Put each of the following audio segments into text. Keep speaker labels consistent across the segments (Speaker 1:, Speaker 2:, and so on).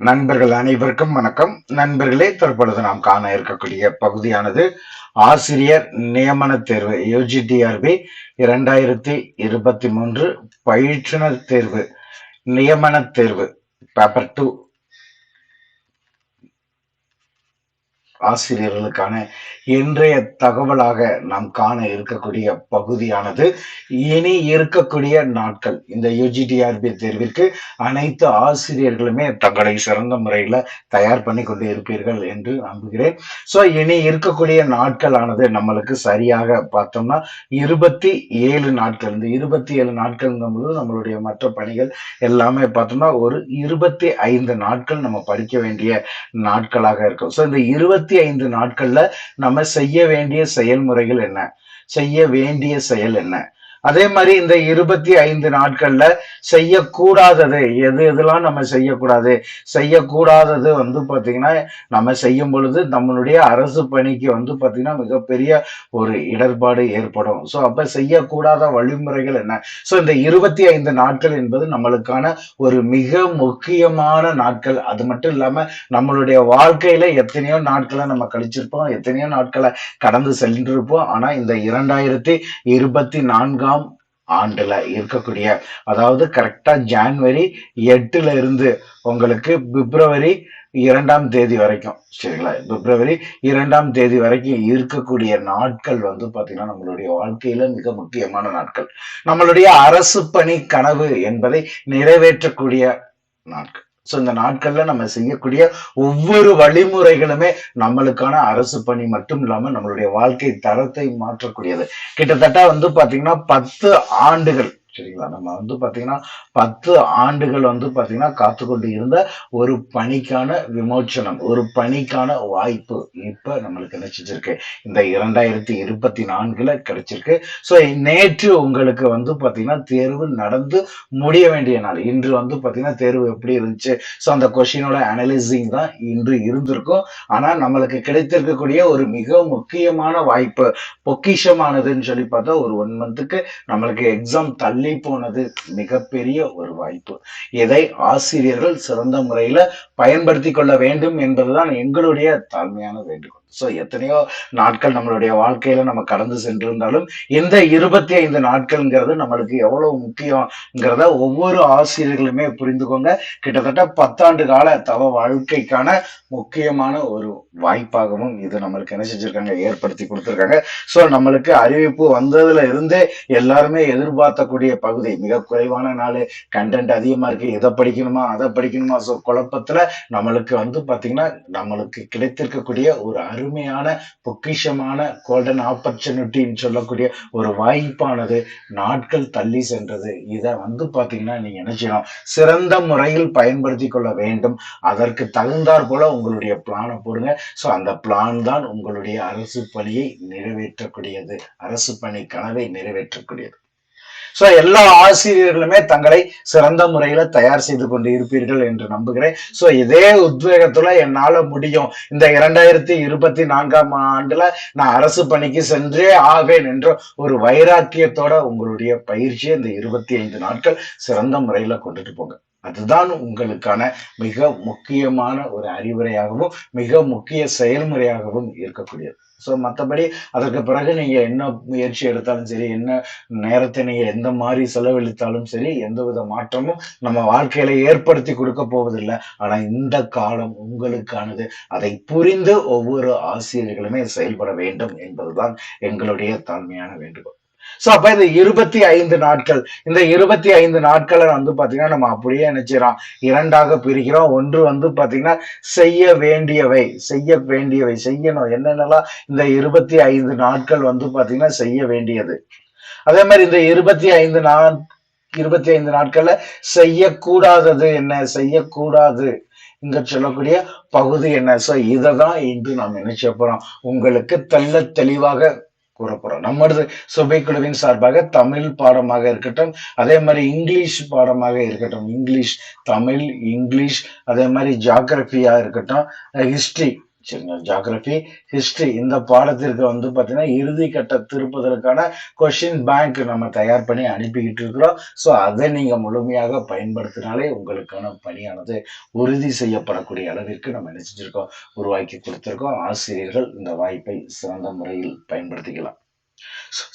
Speaker 1: நண்பர்கள் அனைவருக்கும் வணக்கம். நண்பர்களே தற்பொழுது நாம் காண இருக்கக்கூடிய பகுதியானது ஆசிரியர் நியமன தேர்வு யூஜிடிஆர்பி இரண்டாயிரத்தி இருபத்தி மூன்று பயிற்றுனர் தேர்வு நியமன தேர்வு பேப்பர் டூ ஆசிரியர்களுக்கான இன்றைய தகவலாக நாம் காண இருக்கக்கூடிய பகுதியானது. இனி இருக்கக்கூடிய நாட்கள். இந்த யூஜிடிஆர்பி தேர்விற்கு அனைத்து ஆசிரியர்களுமே தங்களை சிறந்த முறையில் தயார் பண்ணி கொண்டு இருப்பீர்கள் என்று நம்புகிறேன். ஸோ இனி இருக்கக்கூடிய நாட்களானது நம்மளுக்கு சரியாக பார்த்தோம்னா இருபத்தி ஏழு நாட்கள். இந்த இருபத்தி ஏழு நாட்கள்ங்கும் போது நம்மளுடைய மற்ற பணிகள் எல்லாமே பார்த்தோம்னா ஒரு இருபத்தி ஐந்து நாட்கள் நம்ம படிக்க வேண்டிய நாட்களாக இருக்கும். ஸோ இந்த இருபத்தி ஐந்து நாட்கள்ல நம்ம செய்ய வேண்டிய செயல்முறைகள் என்ன? செய்ய வேண்டிய செயல் என்ன? அதே மாதிரி இந்த இருபத்தி ஐந்து நாட்கள்ல செய்யக்கூடாதது. எது எதுலாம் நம்ம செய்யக்கூடாது? செய்யக்கூடாதது வந்து பாத்தீங்கன்னா நம்ம செய்யும் பொழுது நம்மளுடைய அரசு பணிக்கு வந்து பாத்தீங்கன்னா மிகப்பெரிய ஒரு இடர்பாடு ஏற்படும். ஸோ அப்ப செய்யக்கூடாத வழிமுறைகள் என்ன? ஸோ இந்த இருபத்தி ஐந்து நாட்கள் என்பது நம்மளுக்கான ஒரு மிக முக்கியமான நாட்கள். அது மட்டும் இல்லாம நம்மளுடைய வாழ்க்கையில எத்தனையோ நாட்களை நம்ம கழிச்சிருப்போம். எத்தனையோ நாட்களை கடந்து சென்றிருப்போம். ஆனா இந்த இரண்டாயிரத்தி இருபத்தி நான்காம் ஆண்டுல இருக்கக்கூடிய அதாவது கரெக்டா ஜான்வரி எட்டுல இருந்து உங்களுக்கு பிப்ரவரி இரண்டாம் தேதி வரைக்கும் சரிங்களா? பிப்ரவரி இரண்டாம் தேதி வரைக்கும் இருக்கக்கூடிய நாட்கள் வந்து பாத்தீங்கன்னா நம்மளுடைய வாழ்க்கையில மிக முக்கியமான நாட்கள். நம்மளுடைய அரசு பணி கனவு என்பதை நிறைவேற்றக்கூடிய நாட்கள். ஸோ இந்த நாட்கள்ல நம்ம செய்யக்கூடிய ஒவ்வொரு வழிமுறைகளுமே நம்மளுக்கான அரசு பணி மட்டும் இல்லாம நம்மளுடைய வாழ்க்கை தரத்தை மாற்றக்கூடியது. கிட்டத்தட்ட வந்து பாத்தீங்கன்னா பத்து ஆண்டுகள் சரிங்களா? நம்ம வந்து பாத்தீங்கன்னா பத்து ஆண்டுகள் வந்து பாத்தீங்கன்னா காத்து கொண்டு இருந்த ஒரு பணிக்கான விமோச்சனம் ஒரு பணிக்கான வாய்ப்பு இப்போ நம்மளுக்கு கிடைச்சிருக்கு. இந்த இரண்டாயிரத்தி இருபத்தி நான்குல கிடைச்சிருக்கு. ஸோ நேற்று உங்களுக்கு வந்து பாத்தீங்கன்னா தேர்வு நடந்து முடிய வேண்டிய நாள். இன்று வந்து பாத்தீங்கன்னா தேர்வு எப்படி இருந்துச்சு? ஸோ அந்த கொஷினோட அனலைசிங் தான் இன்று இருந்திருக்கும். ஆனா நம்மளுக்கு கிடைத்திருக்கக்கூடிய ஒரு மிக முக்கியமான வாய்ப்பு பொக்கிஷமானதுன்னு சொல்லி பார்த்தா ஒரு ஒன் மந்த்துக்கு நம்மளுக்கு எக்ஸாம் தள்ளி போனது மிகப்பெரிய ஒரு வாய்ப்பு. இதை ஆசிரியர்கள் சிறந்த முறையில பயன்படுத்தி கொள்ள வேண்டும் என்பதுதான் எங்களுடைய தாழ்மையான வேண்டுகோள். ஸோ எத்தனையோ நாட்கள் நம்மளுடைய வாழ்க்கையில நம்ம கடந்து சென்றிருந்தாலும் இந்த இருபத்தி ஐந்து நாட்கள்ங்கிறது நம்மளுக்கு எவ்வளவு முக்கியங்கிறத ஒவ்வொரு ஆசிரியர்களுமே புரிந்துக்கோங்க. கிட்டத்தட்ட பத்தாண்டு கால தவ வாழ்க்கைக்கான முக்கியமான ஒரு வாய்ப்பாகவும் இது நம்மளுக்கு என்ன செஞ்சிருக்காங்க ஏற்படுத்தி கொடுத்துருக்காங்க. ஸோ நம்மளுக்கு அறிவிப்பு வந்ததுல இருந்தே எல்லாருமே எதிர்பார்த்தக்கூடிய பகுதி மிக குறைவான நாள் கண்டென்ட் அதிகமா இருக்கு இதை படிக்கணுமா அதை படிக்கணுமா ஸோ குழப்பத்துல நம்மளுக்கு வந்து பாத்தீங்கன்னா நம்மளுக்கு கிடைத்திருக்கக்கூடிய ஒரு அருமையான பொக்கிஷமான கோல்டன் ஆப்பர்ச்சுனிட்டின்னு சொல்லக்கூடிய ஒரு வாய்ப்பானது நாட்கள் தள்ளி சென்றது. இதை வந்து பாத்தீங்கன்னா நீங்க என்ன செய்யணும் சிறந்த முறையில் பயன்படுத்தி கொள்ள வேண்டும். அதற்கு தகுந்தாற் போல உங்களுடைய பிளானை போடுங்க. ஸோ அந்த பிளான் தான் உங்களுடைய அரசு பணியை நிறைவேற்றக்கூடியது. அரசு பணி கனவை நிறைவேற்றக்கூடியது. ஸோ எல்லா ஆசிரியர்களுமே தங்களை சிறந்த முறையில தயார் செய்து கொண்டு இருப்பீர்கள் என்று நம்புகிறேன். ஸோ இதே உத்வேகத்துல என்னால முடியும். இந்த இரண்டாயிரத்தி இருபத்தி நான்காம் ஆண்டுல நான் அரசு பணிக்கு சென்றே ஆவேன் என்ற ஒரு வைராக்கியத்தோட உங்களுடைய பயிற்சியை இந்த இருபத்தி ஐந்து நாட்கள் சிறந்த முறையில கொண்டுட்டு போங்க. அதுதான் உங்களுக்கான மிக முக்கியமான ஒரு அறிவுரையாகவும் மிக முக்கிய செயல்முறையாகவும் இருக்கக்கூடியது. ஸோ மற்றபடி அதற்கு பிறகு நீங்க என்ன முயற்சி எடுத்தாலும் சரி என்ன நேரத்தை நீங்க எந்த மாதிரி செலவழித்தாலும் சரி எந்த வித மாற்றமும் நம்ம வாழ்க்கையில ஏற்படுத்தி கொடுக்க போவதில்லை. ஆனா இந்த காலம் உங்களுக்கானது. அதை புரிந்து ஒவ்வொரு ஆசிரியர்களுமே செயல்பட வேண்டும் என்பதுதான் எங்களுடைய தாழ்மையான வேண்டுகோள். சோ அப்ப இந்த இருபத்தி ஐந்து நாட்கள் இந்த இருபத்தி ஐந்து நாட்களை வந்து பாத்தீங்கன்னா நம்ம அப்படியே நினைச்சிடறோம் இரண்டாக பிரிக்கிறோம் ஒன்று வந்து பாத்தீங்கன்னா செய்ய வேண்டியவை செய்ய வேண்டியவை செய்யணும். என்னென்னலாம் இந்த இருபத்தி ஐந்து நாட்கள் வந்து பாத்தீங்கன்னா செய்ய வேண்டியது. அதே மாதிரி இந்த இருபத்தி ஐந்து நாட் இருபத்தி ஐந்து நாட்கள்ல செய்யக்கூடாதது என்ன? செய்யக்கூடாது இங்க சொல்லக்கூடிய பகுதி என்ன? சோ இதை தான் இன்று நாம் நினைச்ச போறோம்? உங்களுக்கு தெல்ல தெளிவாக கூறப்போறோம். நமது சுபைக்குழுவின் சார்பாக தமிழ் பாடமாக இருக்கட்டும் அதே மாதிரி இங்கிலீஷ் பாடமாக இருக்கட்டும் இங்கிலீஷ் தமிழ் இங்கிலீஷ் அதே மாதிரி ஜாகிரபியா இருக்கட்டும் ஹிஸ்டரி ஜாகிரபி ஹிஸ்ட்ரி இந்த பாடத்திற்கு வந்து பார்த்தீங்கன்னா இறுதி கட்ட திருப்புதலுக்கான கொஷின் பேங்க் நம்ம தயார் பண்ணி அனுப்பிக்கிட்டு இருக்கிறோம். ஸோ அதை நீங்கள் முழுமையாக பயன்படுத்தினாலே உங்களுக்கான பணியானது உறுதி செய்யப்படக்கூடிய அளவிற்கு நம்ம நினைச்சிருக்கோம் உருவாக்கி கொடுத்துருக்கோம். ஆசிரியர்கள் இந்த வாய்ப்பை சிறந்த முறையில் பயன்படுத்திக்கலாம்.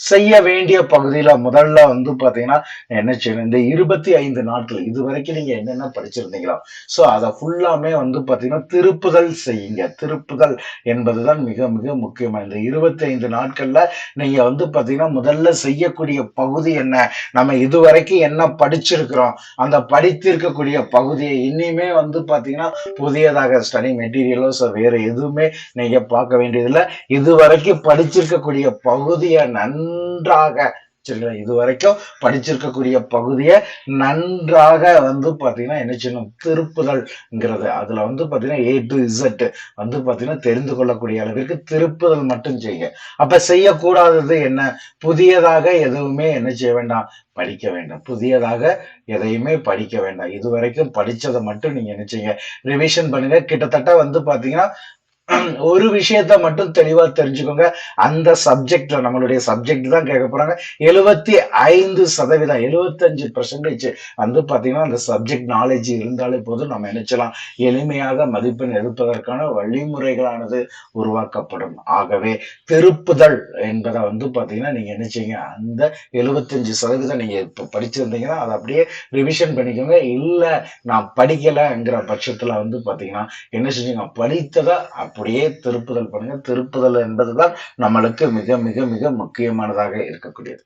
Speaker 1: செய்ய வேண்டிய பகுதியில முதல்ல வந்து பாத்தீங்கன்னா என்ன செய்யணும்? இந்த இருபத்தி ஐந்து நாட்கள் இது வரைக்கும் நீங்க என்னென்ன படிச்சிருந்தீங்களோ ஸோ அதை ஃபுல்லாமே வந்து பாத்தீங்கன்னா திருப்புதல் செய்யுங்க. திருப்புதல் என்பதுதான் மிக மிக முக்கியமா. இந்த இருபத்தி ஐந்து நாட்கள்ல நீங்க வந்து பாத்தீங்கன்னா முதல்ல செய்யக்கூடிய பகுதி என்ன? நம்ம இதுவரைக்கும் என்ன படிச்சிருக்கிறோம்? அந்த படித்திருக்கக்கூடிய பகுதியை இனிமே வந்து பாத்தீங்கன்னா புதியதாக ஸ்டடி மெட்டீரியலோ வேற எதுவுமே நீங்க பார்க்க வேண்டியதில்லை. இது வரைக்கும் படிச்சிருக்கக்கூடிய பகுதியை நன்றாக சரிங்களா இது வரைக்கும் படிச்சிருக்கக்கூடிய பகுதியை நன்றாக வந்து பாத்தீங்கன்னா என்ன செய்யணும்? திருப்புதல்ங்கிறது. அதுல வந்து பாத்தீங்கன்னா ஏ டு இசட் வந்து பாத்தீங்கன்னா தெரிந்து கொள்ளக்கூடிய அளவிற்கு திருப்புதல் மட்டும் செய்யுங்க. அப்ப செய்யக்கூடாதது என்ன? புதியதாக எதுவுமே என்ன செய்ய வேண்டாம்? படிக்க வேண்டாம். புதியதாக எதையுமே படிக்க வேண்டாம். இது வரைக்கும் படிச்சதை மட்டும் நீங்க என்ன செய்யுங்க? ரிவிஷன் பண்ணுங்க. கிட்டத்தட்ட வந்து பாத்தீங்கன்னா ஒரு விஷயத்த மட்டும் தெளிவா தெரிஞ்சுக்கோங்க. அந்த சப்ஜெக்ட்ல நம்மளுடைய சப்ஜெக்ட் தான் கேட்க போறாங்க. எழுபத்தி ஐந்து சதவீதம் எழுபத்தஞ்சு பர்சன்டேஜ் வந்து பாத்தீங்கன்னா அந்த சப்ஜெக்ட் நாலேஜ் இருந்தாலே போதும். நம்ம நினைச்சலாம். எளிமையாக மதிப்பெண் எடுப்பதற்கான வழிமுறைகளானது உருவாக்கப்படும். ஆகவே திருப்புதல் என்பதை வந்து பாத்தீங்கன்னா நீங்க நினைச்சீங்க. அந்த எழுபத்தஞ்சு சதவீதம் நீங்க இப்ப படிச்சிருந்தீங்கன்னா அதை அப்படியே ரிவிஷன் பண்ணிக்கோங்க. இல்ல நான் படிக்கலைங்கிற பட்சத்துல வந்து பாத்தீங்கன்னா என்ன செஞ்சீங்க? படித்ததை அப்படியே திருப்புதல் பண்ணுங்க. திருப்புதல் என்பதுதான் நம்மளுக்கு மிக மிக மிக முக்கியமானதாக இருக்கக்கூடியது.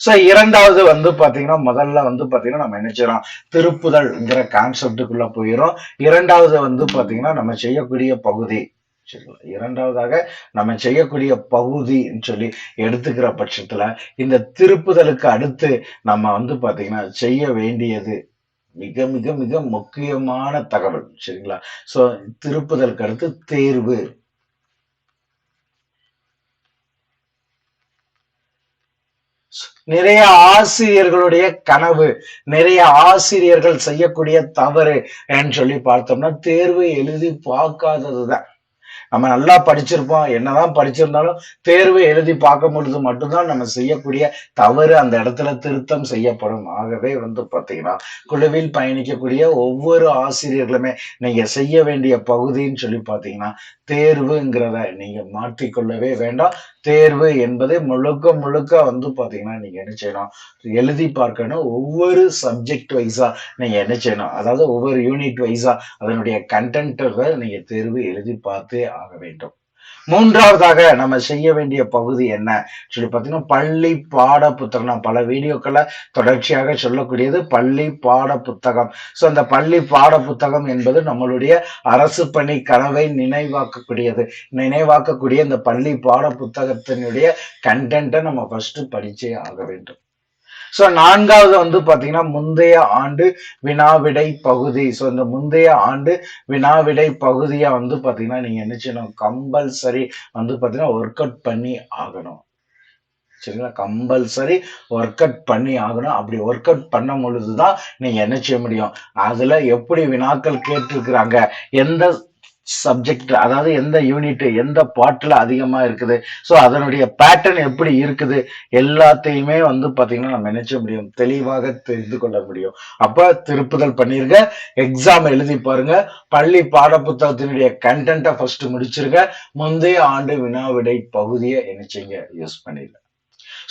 Speaker 1: சோ இரண்டாவது வந்து பார்த்தீங்கன்னா முதல்ல வந்து பாத்தீங்கன்னா நம்ம என்ன செய்யறோம்? திருப்புதல்ங்கிற கான்செப்டுக்குள்ள போயிடும் இரண்டாவது வந்து பார்த்தீங்கன்னா நம்ம செய்யக்கூடிய பகுதி. சரிங்களா? இரண்டாவதாக நம்ம செய்யக்கூடிய பகுதின்னு சொல்லி எடுத்துக்கிற பட்சத்துல இந்த திருப்புதலுக்கு அடுத்து நம்ம வந்து பார்த்தீங்கன்னா செய்ய வேண்டியது மிக மிக மிக முக்கியமான தகவல் சரிங்களா? சோ திருப்புதல் அடுத்து தேர்வு. நிறைய ஆசிரியர்களுடைய கனவு நிறைய ஆசிரியர்கள் செய்யக்கூடிய தவறு என்று சொல்லி பார்த்தோம்னா தேர்வு எழுதி பார்க்காததுதான். நம்ம நல்லா படிச்சிருப்போம். என்னதான் படிச்சிருந்தாலும் தேர்வு எழுதி பார்க்கும் பொழுது மட்டும்தான் நம்ம செய்யக்கூடிய தவறு அந்த இடத்துல திருத்தம் செய்யப்படும். ஆகவே வந்து பார்த்தீங்கன்னா குழுவில் பயணிக்கக்கூடிய ஒவ்வொரு ஆசிரியர்களுமே நீங்க செய்ய வேண்டிய பகுதின்னு சொல்லி பார்த்தீங்கன்னா தேர்வுங்கிறத நீங்க மாற்றிக்கொள்ளவே வேண்டாம். தேர்வு என்பது முழுக்க முழுக்க வந்து பாத்தீங்கன்னா நீங்க என்ன செய்யணும்? எழுதி பார்க்கணும். ஒவ்வொரு சப்ஜெக்ட் வைஸா நீங்க என்ன செய்யணும்? அதாவது ஒவ்வொரு யூனிட் வைஸா அதனுடைய கண்டென்ட்டுகள் நீங்க தேர்வு எழுதி பார்த்தே ஆக வேண்டும். மூன்றாவதாக நம்ம செய்ய வேண்டிய பகுதி என்ன? சொல்லி பார்த்தீங்கன்னா பள்ளி பாட புத்தகம் நான் பல வீடியோக்களை தொடர்ச்சியாக சொல்லக்கூடியது பள்ளி பாட புத்தகம் ஸோ அந்த பள்ளி பாட புத்தகம் என்பது நம்மளுடைய அரசு பணி கனவை நினைவாக்கக்கூடியது. நினைவாக்கக்கூடிய இந்த பள்ளி பாட புத்தகத்தினுடைய கண்டென்ட்டை நம்ம ஃபர்ஸ்ட் படிச்சே ஆக வேண்டும். ஸோ நான்காவது வந்து பார்த்தீங்கன்னா முந்தைய ஆண்டு வினாவிடை பகுதி. ஸோ இந்த முந்தைய ஆண்டு வினாவிடை பகுதியை வந்து பார்த்தீங்கன்னா நீங்கள் என்ன செய்யணும்? கம்பல்சரி வந்து பார்த்தீங்கன்னா ஒர்க் அவுட் பண்ணி ஆகணும். சரிங்களா? கம்பல்சரி ஒர்க் அவுட் பண்ணி ஆகணும். அப்படி ஒர்க் அவுட் பண்ணும் பொழுதுதான் நீங்க என்ன செய்ய முடியும்? அதுல எப்படி வினாக்கள் கேட்டிருக்கிறாங்க? எந்த சப்ஜெக்ட் அதாவது எந்த யூனிட் எந்த பாட்டில் அதிகமா இருக்குது? ஸோ அதனுடைய பேட்டர்ன் எப்படி இருக்குது? எல்லாத்தையுமே வந்து பாத்தீங்கன்னா நம்ம நினைச்ச முடியும். தெளிவாக தெரிந்து கொள்ள முடியும். அப்போ திருப்புதல் பண்ணிருங்க. எக்ஸாம் எழுதி பாருங்க. பள்ளி பாட புத்தகத்தினுடைய கண்டென்ட்டை ஃபர்ஸ்ட் முடிச்சிருங்க. முந்தைய ஆண்டு வினாவிடை பகுதியை நினைச்சிங்க. யூஸ் பண்ணிருங்க.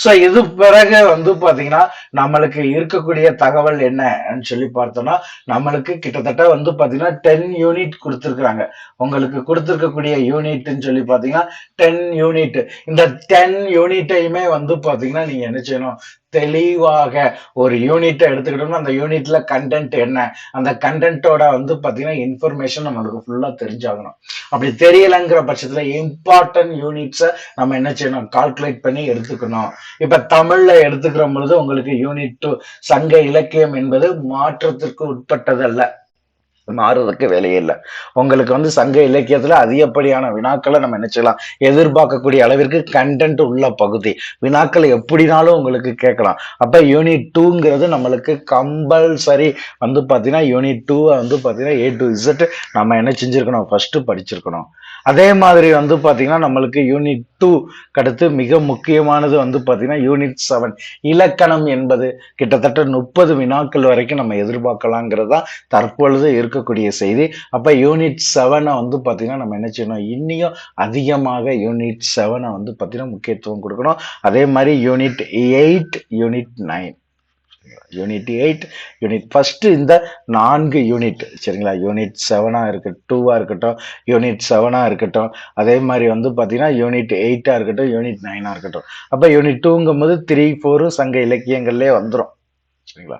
Speaker 1: ஸோ இது பிறகு வந்து பாத்தீங்கன்னா நம்மளுக்கு இருக்கக்கூடிய தகவல் என்னன்னு சொல்லி பார்த்தோம்னா நம்மளுக்கு கிட்டத்தட்ட வந்து பாத்தீங்கன்னா டென் யூனிட் கொடுத்துருக்குறாங்க. உங்களுக்கு கொடுத்துருக்கக்கூடிய யூனிட்னு சொல்லி பாத்தீங்கன்னா டென் யூனிட் இந்த டென் யூனிட்டையுமே வந்து பாத்தீங்கன்னா நீங்க என்ன செய்யணும்? தெளிவாக ஒரு யூனிட்டை எடுத்துக்கிட்டோம்னா அந்த யூனிட்ல கண்டென்ட் என்ன? அந்த கண்டென்ட்டோட வந்து பார்த்தீங்கன்னா இன்ஃபர்மேஷன் நம்மளுக்கு ஃபுல்லாக தெரிஞ்சாகணும். அப்படி தெரியலைங்கிற பட்சத்தில் இம்பார்ட்டன்ட் யூனிட்ஸை நம்ம என்ன செய்யணும்? கால்குலேட் பண்ணி எடுத்துக்கணும். இப்போ தமிழில் எடுத்துக்கிற பொழுது உங்களுக்கு யூனிட் டூ சங்க இலக்கியம் என்பது மாற்றத்திற்கு உட்பட்டது அல்ல மாறுறதுக்கு வேலையே இல்லை. உங்களுக்கு வந்து சங்க இலக்கியத்தில் அதிகப்படியான வினாக்களை நம்ம என்ன செய்யலாம் எதிர்பார்க்கக்கூடிய அளவிற்கு கண்டென்ட் உள்ள பகுதி. வினாக்கள் எப்படினாலும் உங்களுக்கு கேட்கலாம். அப்போ யூனிட் டூங்கிறது நம்மளுக்கு கம்பல்சரி வந்து பார்த்தீங்கன்னா யூனிட் டூவை வந்து பார்த்தீங்கன்னா ஏ டு இசட் நம்ம என்ன செஞ்சுருக்கணும்? ஃபஸ்ட்டு படிச்சிருக்கணும். அதே மாதிரி வந்து பார்த்தீங்கன்னா நம்மளுக்கு யூனிட் டூ அடுத்து மிக முக்கியமானது வந்து பார்த்தீங்கன்னா யூனிட் செவன் இலக்கணம் என்பது கிட்டத்தட்ட முப்பது வினாக்கள் வரைக்கும் நம்ம எதிர்பார்க்கலாங்கிறது தான் தற்பொழுது இருக்கக்கூடிய செய்தி. அப்போ யூனிட் செவனை வந்து பார்த்திங்கன்னா நம்ம என்ன செய்யணும்? இன்னியும் அதிகமாக யூனிட் செவனை வந்து பார்த்தீங்கன்னா முக்கியத்துவம் கொடுக்கணும். அதே மாதிரி unit eight unit nine unit eight unit first இந்த நான்கு யூனிட் சரிங்களா? யூனிட் செவனாக இருக்கட்டும் டூவாக இருக்கட்டும் யூனிட் செவனாக இருக்கட்டும். அதே மாதிரி வந்து பார்த்தீங்கன்னா யூனிட் எயிட்டாக இருக்கட்டும் யூனிட் நைனாக இருக்கட்டும். அப்போ யூனிட் டூங்கும் போது த்ரீ ஃபோரும் சங்க இலக்கியங்கள்லேயே வந்துடும் சரிங்களா?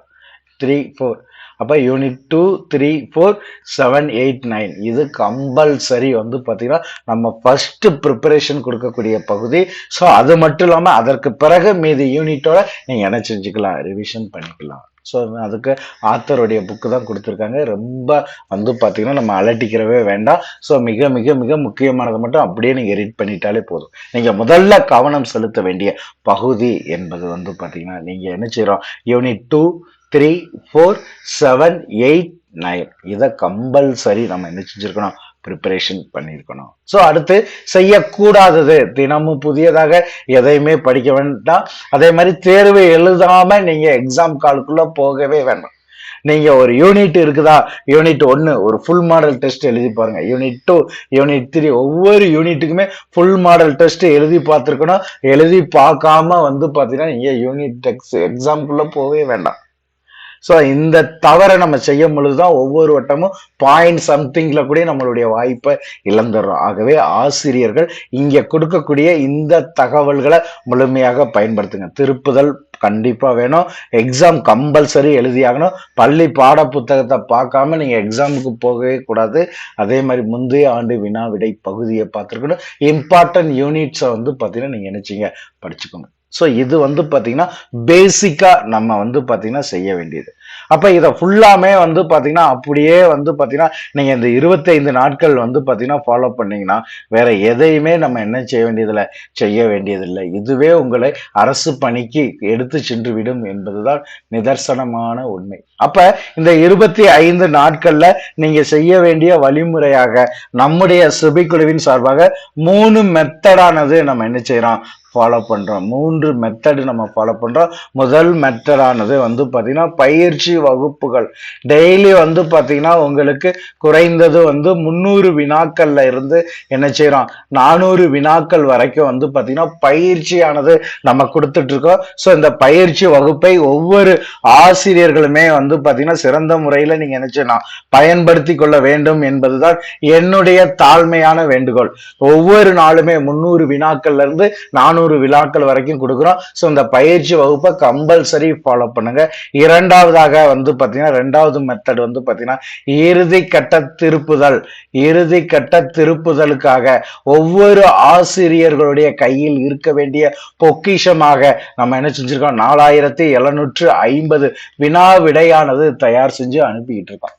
Speaker 1: த்ரீ ஃபோர் அப்போ unit two three four seven eight nine இது கம்பல்சரி வந்து பார்த்தீங்கன்னா நம்ம ஃபஸ்ட்டு ப்ரிப்பரேஷன் கொடுக்கக்கூடிய பகுதி. ஸோ அது மட்டும் இல்லாமல் அதற்கு பிறகு மீதி யூனிட்டோட நீங்கள் என்ன செஞ்சுக்கலாம்? ரிவிஷன் பண்ணிக்கலாம். ஸோ அதுக்கு ஆத்தருடைய புக்கு தான் கொடுத்துருக்காங்க. ரொம்ப வந்து பார்த்தீங்கன்னா நம்ம அலட்டிக்கிறவே வேண்டாம். ஸோ மிக மிக மிக முக்கியமானது மட்டும் அப்படியே நீங்கள் ரீட் பண்ணிட்டாலே போதும். நீங்கள் முதல்ல கவனம் செலுத்த வேண்டிய பகுதி என்பது வந்து பார்த்தீங்கன்னா நீங்கள் என்ன செய்கிறோம் unit two three four seven eight nine இதை கம்பல்சரி நம்ம என்ன செஞ்சுருக்கணும்? ப்ரிப்பரேஷன் பண்ணியிருக்கணும் ஸோ அடுத்து செய்யக்கூடாதது. தினமும் புதியதாக எதையுமே படிக்க வேண்டாம். அதே மாதிரி தேர்வு எழுதாமல் நீங்கள் எக்ஸாம் காலுக்குள்ளே போகவே வேண்டாம். நீங்க ஒரு யூனிட் இருக்குதா? யூனிட் ஒன்று ஒரு ஃபுல் மாடல் டெஸ்ட் எழுதி பாருங்க. யூனிட் டூ யூனிட் த்ரீ ஒவ்வொரு யூனிட்டுக்குமே ஃபுல் மாடல் டெஸ்ட் எழுதி பார்த்துருக்கணும். எழுதி பார்க்காம வந்து பார்த்தீங்கன்னா நீங்கள் யூனிட் டெக்ஸ் எக்ஸாம்குள்ளே போகவே வேண்டாம். ஸோ இந்த தவறை நம்ம செய்யும் பொழுதுதான் ஒவ்வொரு வட்டமும் பாயிண்ட் சம்திங்ல கூட நம்மளுடைய வாய்ப்பை இழந்துடுறோம். ஆகவே ஆசிரியர்கள் இங்கே கொடுக்கக்கூடிய இந்த தகவல்களை முழுமையாக பயன்படுத்துங்க. திருப்புதல் கண்டிப்பாக வேணும். எக்ஸாம் கம்பல்சரி எழுதியாகணும். பள்ளி பாட புத்தகத்தை பார்க்காம நீங்கள் எக்ஸாமுக்கு போகவே கூடாது. அதே மாதிரி முந்தைய ஆண்டு வினா விடை பகுதியை பார்த்துருக்கணும். இம்பார்ட்டன்ட் யூனிட்ஸை வந்து பார்த்தீங்கன்னா நீங்கள் நினச்சிங்க. படிச்சுக்கணும் ஸோ இது வந்து பார்த்தீங்கன்னா பேசிக்காக நம்ம வந்து பார்த்தீங்கன்னா செய்ய வேண்டியது. அப்போ இதை ஃபுல்லாமே வந்து பார்த்தீங்கன்னா அப்படியே வந்து பார்த்தீங்கன்னா நீங்கள் இந்த இருபத்தைந்து நாட்கள் வந்து பார்த்தீங்கன்னா ஃபாலோ பண்ணீங்கன்னா வேற எதையுமே நம்ம என்ன செய்ய வேண்டியதில்லை செய்ய வேண்டியதில்லை. இதுவே உங்களை அரசு பணிக்கு எடுத்து சென்று விடும் என்பதுதான் நிதர்சனமான உண்மை. அப்ப இந்த இருபத்தி ஐந்து நாட்களில் நீங்கள் செய்ய வேண்டிய வழிமுறையாக நம்முடைய சுபிக்குழுவின் சார்பாக மூணு மெத்தடானது நம்ம என்ன செய்கிறோம் ஃபாலோ பண்ணுறோம் மூன்று மெத்தடு நம்ம ஃபாலோ பண்ணுறோம் முதல் மெத்தடானது வந்து பார்த்திங்கன்னா பயிற்சி வகுப்புகள். டெய்லி வந்து பார்த்திங்கன்னா உங்களுக்கு குறைந்தது வந்து முந்நூறு வினாக்கள்ல இருந்து என்ன செய்கிறோம் நானூறு வினாக்கள் வரைக்கும் வந்து பார்த்திங்கன்னா பயிற்சியானது நம்ம கொடுத்துட்ருக்கோம். ஸோ இந்த பயிற்சி வகுப்பை ஒவ்வொரு ஆசிரியர்களுமே வந்து பார்த்திங்கன்னா சிறந்த முறையில் நீங்கள் என்ன செய்யணும் பயன்படுத்தி கொள்ள வேண்டும் என்பதுதான் என்னுடைய தாழ்மையான வேண்டுகோள். ஒவ்வொரு நாளுமே முந்நூறு வினாக்கள்ல இருந்து நானூறு ஐநூறு விழாக்கள் வரைக்கும் கொடுக்குறோம். ஸோ இந்த பயிற்சி வகுப்பை கம்பல்சரி ஃபாலோ பண்ணுங்க. இரண்டாவதாக வந்து பார்த்தீங்கன்னா ரெண்டாவது மெத்தட் வந்து பார்த்தீங்கன்னா இறுதி கட்ட திருப்புதல். இறுதி கட்ட திருப்புதலுக்காக ஒவ்வொரு ஆசிரியர்களுடைய கையில் இருக்க வேண்டிய பொக்கிஷமாக நம்ம என்ன செஞ்சிருக்கோம்? நாலாயிரத்தி எழுநூற்று ஐம்பது வினா விடையானது தயார் செஞ்சு அனுப்பிக்கிட்டு இருக்கோம்.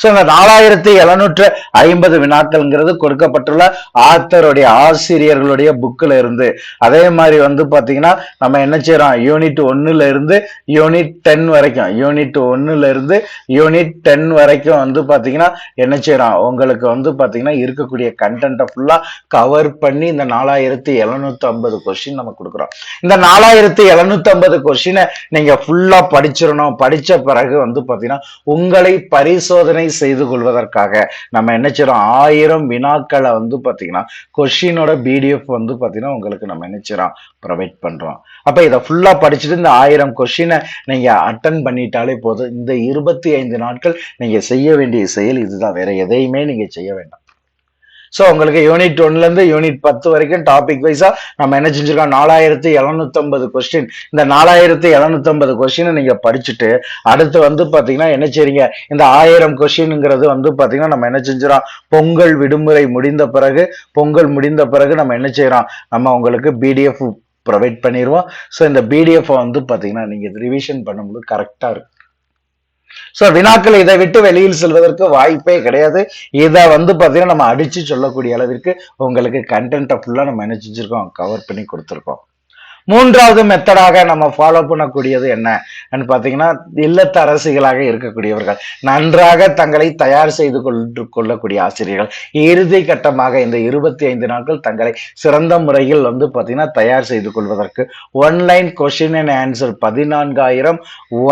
Speaker 1: ஸோ இந்த நாலாயிரத்தி எழுநூற்று ஐம்பது வினாக்கள்ங்கிறது கொடுக்கப்பட்டுள்ள ஆத்தருடைய ஆசிரியர்களுடைய புக்கில் இருந்து. அதே மாதிரி வந்து பார்த்தீங்கன்னா நம்ம என்ன செய்யறோம் யூனிட் ஒன்னுல இருந்து யூனிட் டென் வரைக்கும். யூனிட் ஒன்னுல இருந்து யூனிட் டென் வரைக்கும் வந்து பார்த்தீங்கன்னா என்ன செய்யறோம் உங்களுக்கு வந்து பார்த்தீங்கன்னா இருக்கக்கூடிய கண்டென்ட்டை ஃபுல்லாக கவர் பண்ணி இந்த நாலாயிரத்தி எழுநூத்தி ஐம்பது கொஸ்டின் நம்ம கொடுக்குறோம். இந்த நாலாயிரத்தி எழுநூத்தி ஐம்பது கொஸ்டினை நீங்க ஃபுல்லா படிச்சிடணும். படிச்ச பிறகு வந்து பார்த்தீங்கன்னா உங்களை பரிசோதனை செய்து கொள்வதற்காக நம்ம என்ன செய்யறோம் ஆயிரம் வினாக்களை வந்து பார்த்தீங்கன்னா கொஷினோட பிடிஎஃப் வந்து பார்த்தீங்கன்னா உங்களுக்கு நம்ம என்ன செய்யறோம் ப்ரொவைட் பண்றோம். அப்ப இதை ஃபுல்லா படிச்சுட்டு இந்த ஆயிரம் கொஷினை நீங்க அட்டன் பண்ணிட்டாலே போதும். இந்த இருபத்தி ஐந்து நாட்கள் நீங்க செய்ய வேண்டிய செயல் இதுதான். வேற எதையுமே நீங்க செய்ய வேண்டாம். ஸோ உங்களுக்கு யூனிட் ஒன்லேருந்து யூனிட் பத்து வரைக்கும் டாபிக் வைஸாக நம்ம என்ன செஞ்சுருக்கோம்? நாலாயிரத்தி எழுநூத்தம்பது கொஸ்டின் இந்த நாலாயிரத்தி எழுநூத்தம்பது கொஸ்டினை நீங்கள் படிச்சுட்டு அடுத்து வந்து பார்த்தீங்கன்னா என்ன செய்றீங்க? இந்த ஆயிரம் கொஸ்டின்ங்கிறது வந்து பார்த்தீங்கன்னா நம்ம என்ன செஞ்சிடறோம்? பொங்கல் விடுமுறை முடிந்த பிறகு பொங்கல் முடிந்த பிறகு நம்ம என்ன செய்கிறோம் நம்ம உங்களுக்கு பிடிஎஃப் ப்ரொவைட் பண்ணிடுவோம். ஸோ இந்த பிடிஎஃப் வந்து பார்த்தீங்கன்னா நீங்கள் ரிவிஷன் பண்ணும்போது கரெக்டாக இருக்கும். ஸோ வினாக்கள் இதை விட்டு வெளியில் செல்வதற்கு வாய்ப்பே கிடையாது. இதை வந்து பார்த்தீங்கன்னா நம்ம அடித்து சொல்லக்கூடிய அளவிற்கு உங்களுக்கு கண்டென்ட்டை ஃபுல்லாக நம்ம என்ன செஞ்சுருக்கோம்? கவர் பண்ணி கொடுத்துருக்கோம். மூன்றாவது மெத்தடாக நம்ம ஃபாலோ பண்ணக்கூடியது என்ன? பார்த்தீங்கன்னா இல்லத்தரசிகளாக இருக்கக்கூடியவர்கள். நன்றாக தங்களை தயார் செய்து கொண்டு கொள்ளக்கூடிய ஆசிரியர்கள். இறுதி கட்டமாக இந்த இருபத்தி ஐந்து நாட்கள் தங்களை சிறந்த முறையில் வந்து பார்த்தீங்கன்னா தயார் செய்து கொள்வதற்கு ஒன்லைன் கொஷின் அண்ட் ஆன்சர் பதினான்காயிரம்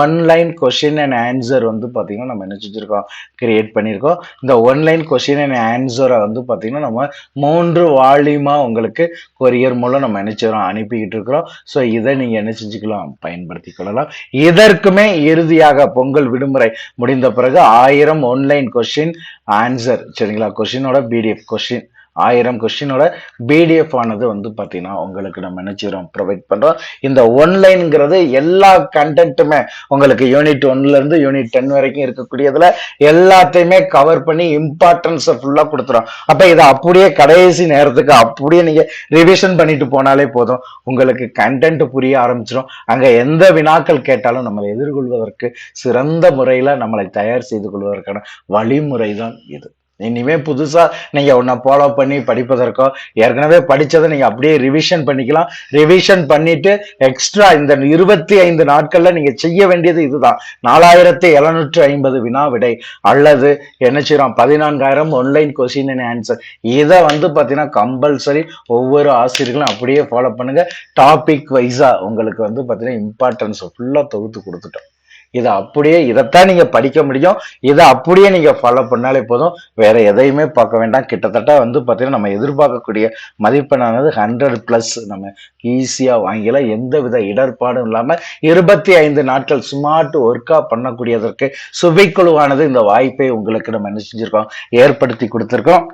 Speaker 1: ஒன்லைன் கொஷின் அண்ட் ஆன்சர் வந்து பார்த்தீங்கன்னா நம்ம என்ன செஞ்சுருக்கோம்? கிரியேட் பண்ணியிருக்கோம் இந்த ஒன்லைன் கொஷின் அண்ட் ஆன்சரை வந்து பார்த்தீங்கன்னா நம்ம மூன்று வால்யூமாக உங்களுக்கு கொரியர் மூலம் நம்ம நினைச்சிடறோம் அனுப்பிக்கிட்டு இருக்கிறோம். ஸோ இதை நீங்க என்ன செஞ்சுக்கலாம்? பயன்படுத்தி கொள்ளலாம். இதற்குமே இறுதியாக பொங்கல் விடுமுறை முடிந்த பிறகு ஆயிரம் ஆன்லைன் கொஸ்டின் ஆன்சர் சரிங்களா? கொஷினோட பிடிஎஃப் கொஷின் ஆயிரம் கொஸ்டினோட பிடிஎஃப் ஆனது வந்து பார்த்தீங்கன்னா உங்களுக்கு நம்ம நினைச்சிடும் ப்ரொவைட் பண்ணுறோம் இந்த ஒன்லைன்ங்கிறது எல்லா கண்டென்ட்டுமே உங்களுக்கு யூனிட் ஒன்லேருந்து யூனிட் டென் வரைக்கும் இருக்கக்கூடியதில் எல்லாத்தையுமே கவர் பண்ணி இம்பார்ட்டன்ஸை ஃபுல்லாக கொடுத்துரும். அப்போ இதை அப்படியே கடைசி நேரத்துக்கு அப்படியே நீங்கள் ரிவிஷன் பண்ணிட்டு போனாலே போதும். உங்களுக்கு கண்டென்ட் புரிய ஆரம்பிச்சிடும் அங்கே எந்த வினாக்கள் கேட்டாலும் நம்மளை எதிர்கொள்வதற்கு சிறந்த முறையில் நம்மளை தயார் செய்து கொள்வதற்கான வழிமுறை தான் இது. இனிமே புதுசா நீங்க உன்னை ஃபாலோ பண்ணி படிப்பதற்கோ ஏற்கனவே படிச்சதை நீங்க அப்படியே ரிவிஷன் பண்ணிக்கலாம். ரிவிஷன் பண்ணிட்டு எக்ஸ்ட்ரா இந்த இருபத்தி ஐந்து நாட்கள்ல நீங்க செய்ய வேண்டியது இதுதான். நாலாயிரத்தி எழுநூற்று ஐம்பது வினா விடை. அல்லது என்ன செய்யறோம் பதினான்காயிரம் ஒன்லைன் கொஸ்டின் அண்ட் ஆன்சர் இதை வந்து பாத்தீங்கன்னா கம்பல்சரி ஒவ்வொரு ஆசிரியர்களும் அப்படியே ஃபாலோ பண்ணுங்க. டாபிக் வைஸா உங்களுக்கு வந்து பாத்தீங்கன்னா இம்பார்ட்டன்ஸ் ஃபுல்லா தொகுத்து கொடுத்துட்டோம். இதை அப்படியே இதைத்தான் நீங்கள் படிக்க முடியும். இதை அப்படியே நீங்கள் ஃபாலோ பண்ணாலே போதும். வேற எதையுமே பார்க்க வேண்டாம். கிட்டத்தட்ட வந்து பார்த்தீங்கன்னா நம்ம எதிர்பார்க்கக்கூடிய மதிப்பெண்ணானது ஹண்ட்ரட் ப்ளஸ் நம்ம ஈஸியாக வாங்கிக்கலாம் எந்த வித இடர்பாடும் இல்லாமல் இருபத்தி ஐந்து நாட்கள் ஸ்மார்ட் ஒர்க்காக பண்ணக்கூடியதற்கு சுபைக்குழுவானது இந்த வாய்ப்பை உங்களுக்கு நம்ம என்ன செஞ்சுருக்கோம்? ஏற்படுத்தி கொடுத்துருக்கோம்.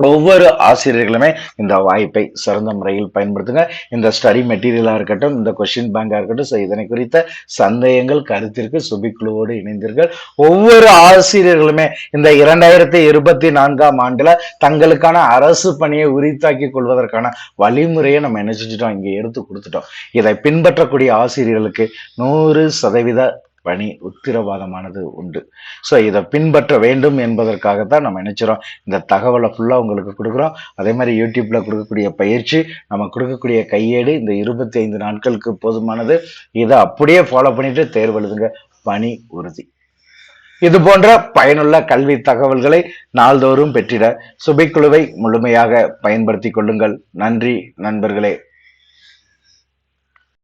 Speaker 1: ஒவ்வொரு ஆசிரியர்களுமே இந்த வாய்ப்பை சிறந்த முறையில் பயன்படுத்துங்க. இந்த ஸ்டடி மெட்டீரியலாக இருக்கட்டும் இந்த கொஷின் பேங்காக இருக்கட்டும் ஸோ இதனை குறித்த சந்தேகங்கள் கருத்திற்கு சுபிக்குழுவோடு இணைந்தீர்கள் ஒவ்வொரு ஆசிரியர்களுமே இந்த இரண்டாயிரத்தி இருபத்தி நான்காம் ஆண்டில் தங்களுக்கான அரசு பணியை உரித்தாக்கி கொள்வதற்கான வழிமுறையை நம்ம என்ன செஞ்சிட்டோம்? இங்கே எடுத்து கொடுத்துட்டோம். இதை பின்பற்றக்கூடிய ஆசிரியர்களுக்கு நூறு சதவீத பணி உத்திரவாதமானது உண்டு. ஸோ இதை பின்பற்ற வேண்டும் என்பதற்காகத்தான் நம்ம நினைச்சிரோம் இந்த தகவலை ஃபுல்லாக உங்களுக்கு கொடுக்குறோம். அதே மாதிரி யூடியூப்பில் கொடுக்கக்கூடிய பயிற்சி நம்ம கொடுக்கக்கூடிய கையேடு இந்த இருபத்தி ஐந்து நாட்களுக்கு போதுமானது இதை அப்படியே ஃபாலோ பண்ணிட்டு தேர்வு எழுதுங்க. பணி உறுதி. இது போன்ற பயனுள்ள கல்வி தகவல்களை நாள்தோறும் பெற்றிட. சுபைக்குழுவை முழுமையாக பயன்படுத்தி கொள்ளுங்கள். நன்றி நண்பர்களே.